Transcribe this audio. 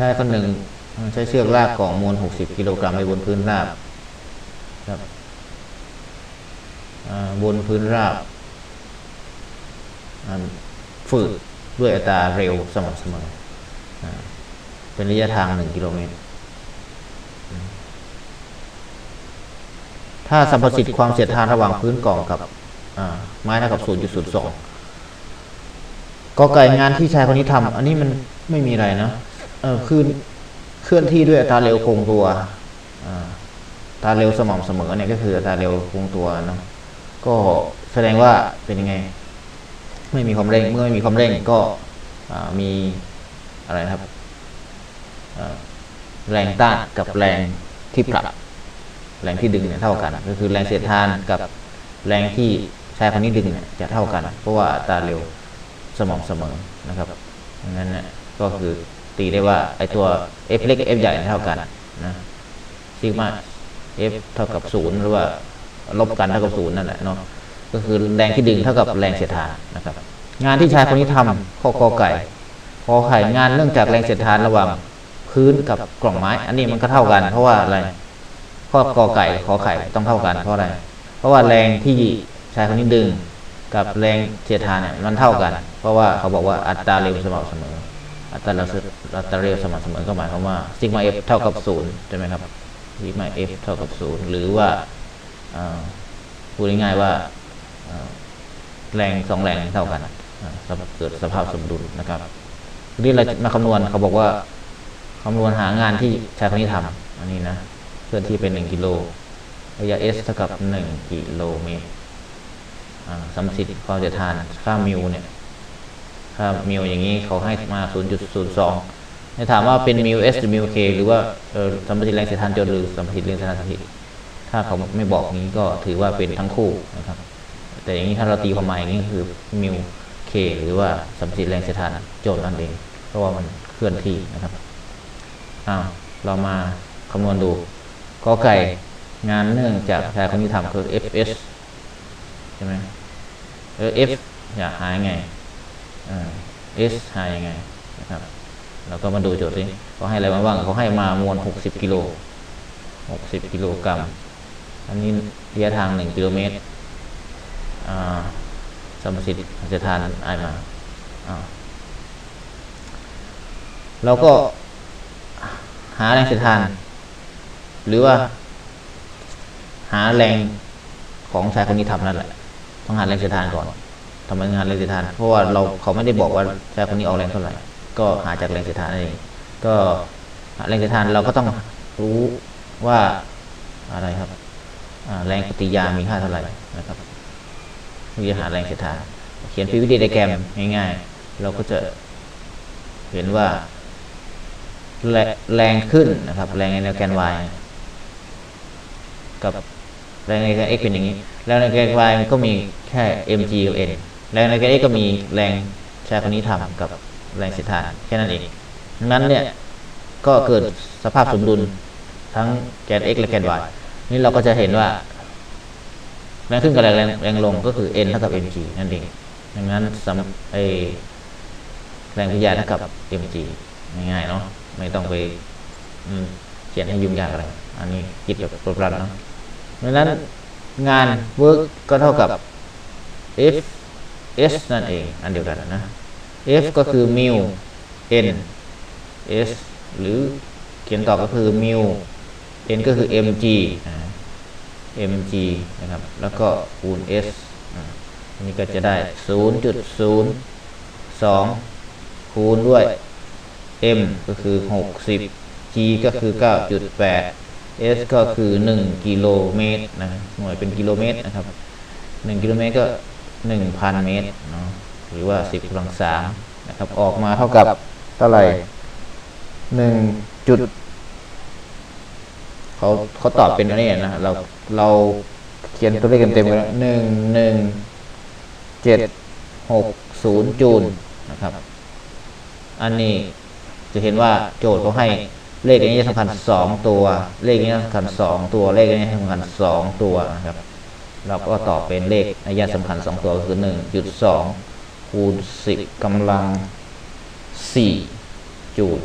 ชายคนหนึ่ง ใช้เชือกลากกล่องมวล60กิโลกรัมไปบนพื้นราบครับบนพื้นราบฝืดด้วยอัตราเร็วสม่ำเสมอเป็นระยะทาง1กิโลเมตร ถ้าสัมประสิทธิ์ความเสียดทานระหว่างพื้นกล่องกับไม้เท่ากับ 0.02ก็ไก่งานที่ชายคนนี้ทำอันนี้มันไม่มีอะไรนะ เออคือเคลื่อนที่ด้วยอัตราเร็วคงตัวอัตราเร็วสม่ำเสมอเนี่ยก็คืออัตราเร็วคงตัวเนอะก็แสดงว่าเป็นยังไง ไม่มีความเร่งเมื่อไม่มีความเร่งก็มีอะไรครับแรงต้านกับแรงที่ผลักแรงที่ดึงเนี่ยเท่ากัน ก็คือแรงเสียดทานกับแรงที่ชายคนนี้ดึงเนี่ยจะเท่ากัน เพราะว่าตาเร็วสม่ำเสมอนะครับดังนั้นเนี่ยก็คือ ตีได้ว่าไอตัว f เล็กกับ f ใหญ่เท่ากันนะซิกมา f เท่ากับศูนย์หรือว่า ลบกันเท่ากับศูนย์นั่นแหละเนาะก็คือแรงที่ดึงเท่ากับแรงเสียดทานนะครับ งานที่ชายคนนี้ทำข้อกอไก่ขอไข่งานเนื่องจากแรงเสียดทานระหว่างพื้นกับกล่องไม้ อันนี้มันก็เท่ากัน เพราะว่าอะไรข้อกอไก่ขอไข่ต้องเท่ากันเพราะอะไร เพราะว่าแรงที่ชายคนนี้ดึงกับแรงเสียดทานเนี่ยมันเท่ากัน เพราะว่าเขาบอกว่าอัตราเร็วสม่ำเสมอ อัตราเร็วอัตราเร็วสม่ำเสมอก็หมายความว่าซิกมาเอฟเท่ากับศูนย์ใช่ไหมครับซิกมาเอฟเท่ากับศูนย์หรือว่าพูดง่ายๆว่าแรงสองแรงเท่ากันเกิดสภาพสมดุลนะครับทีนี้เรามาคำนวณเขาบอกว่าคำนวณหางานที่ชายคนนี้ทำอันนี้นะเคลื่อนที่เป็น1กิโลระยะ s เท่ากับ1กิโลเมตรอ่าสมสิทธิ์ความเสียทานค่ามิวเนี่ย ค่ามิวอย่างนี้เขาให้มา 0.02ให้ถามว่าเป็นมิว s หรือมิว k หรือว่าเออสมสิทธิ์แรงเสียดทานจนหรือสมสิทธิ์แรงเสียทานสถิตถ้าเขาไม่บอกนี้ก็ถือว่าเป็นทั้งคู่นะครับ แต่อย่างนี้ถ้าเราตีความหมายอย่างนี้คือมิว k หรือว่าสัมสิทธิ์แรงเสียทานโจทย์นั่นเองเพราะว่ามันเคลื่อนที่นะครับอ้าวเรามาคำนวณดูกอไก่งานเนื่องจากชายคนที่ทำคือ fs ใช่ไหมเออ f อยากหายไง s หายังไงนะครับเราก็มาดูโจทย์สิเขาให้อะไรมาบ้างเขาให้มามวล 60 กิโล 60 กิโลกรัม อันนี้ระยะทาง 1 กิโลเมตรอ่าสมสิทธิ์จะทานไอมาอ่าเราก็หาแรงเสียดทาน หรือว่า หาแรงของชายคนนี้ทำนั่นแหละ ต้องหาแรงเสียดทานก่อน ทำไมงานแรงเสียดทาน เพราะว่าเราเขาไม่ได้บอกว่าชายคนนี้ออกแรงเท่าไหร่ ก็หาจากแรงเสียดทานเองก็แรงเสียดทานเราก็ต้องรู้ว่าอะไรครับแรงปฏิยามีค่าเท่าไหร่นะครับเพื่อจะหาแรงเสียดทาน เขียนพีวิดีไดแกรมง่ายๆ เราก็จะเห็นว่าแรแรงขึ้นนะครับ แรงในแกน y กับแรงในแกน x เป็นอย่างนี้แรงในแกน y มันก็มีแค่ mg กับ n แรงในแกน x ก็มีแรงชายคนนี้ทำกับแรงเสียดทานแค่นั้นเองดังนั้นเนี่ยก็เกิดสภาพสมดุลทั้งแกน x และแกน y นี่เราก็จะเห็นว่า แรงขึ้นกับแรงแรงลงก็คือ n เท่ากับ mg นั่นเองดังนั้นสำไอแรงพิยาเท่ากับ mg ง่ายๆเนาะไม่ต้องไปเขียนให้ยุ่งยากอะไรอันนี้คิดแบบโปรแกรมเนาะดังนั้นงาน work ก็เท่ากับ f s นั่นเอง อันเดียวกันนะ f ก็คือ mu n s หรือเขียนต่อก็คือ mu n ก็คือ mg อ่า mg นะครับ แล้วก็คูณ s อ่าอันนี้ก็จะได้ 0.02 คูณด้วย m ก็คือ 60 g ก็คือ 9.8 s ก็คือ 1 กิโลเมตรนะหน่วยเป็นกิโลเมตรนะครับ 1 กิโลเมตรก็ 1,000 เมตรเนาะหรือว่า 10กำลังสามนะครับ ออกมาเท่ากับเท่าไหร่1จุดเขาเขาตอบเป็นอันนี้นะเราเราเขียนตัวเลขเต็มๆเลยหนึ่งหนึ่งเจ็ดหกศูนย์จูลนะครับ อันนี้จะเห็นว่าโจทย์เขาให้เลขอันนี้สำคัญสองตัว เลขนี้สำคัญสองตัว เลขนี้สำคัญสองตัวนะครับ เราก็ตอบเป็นเลขนัยสำคัญสองตัวคือหนึ่งจุดสองคูณสิบกำลังสี่จุด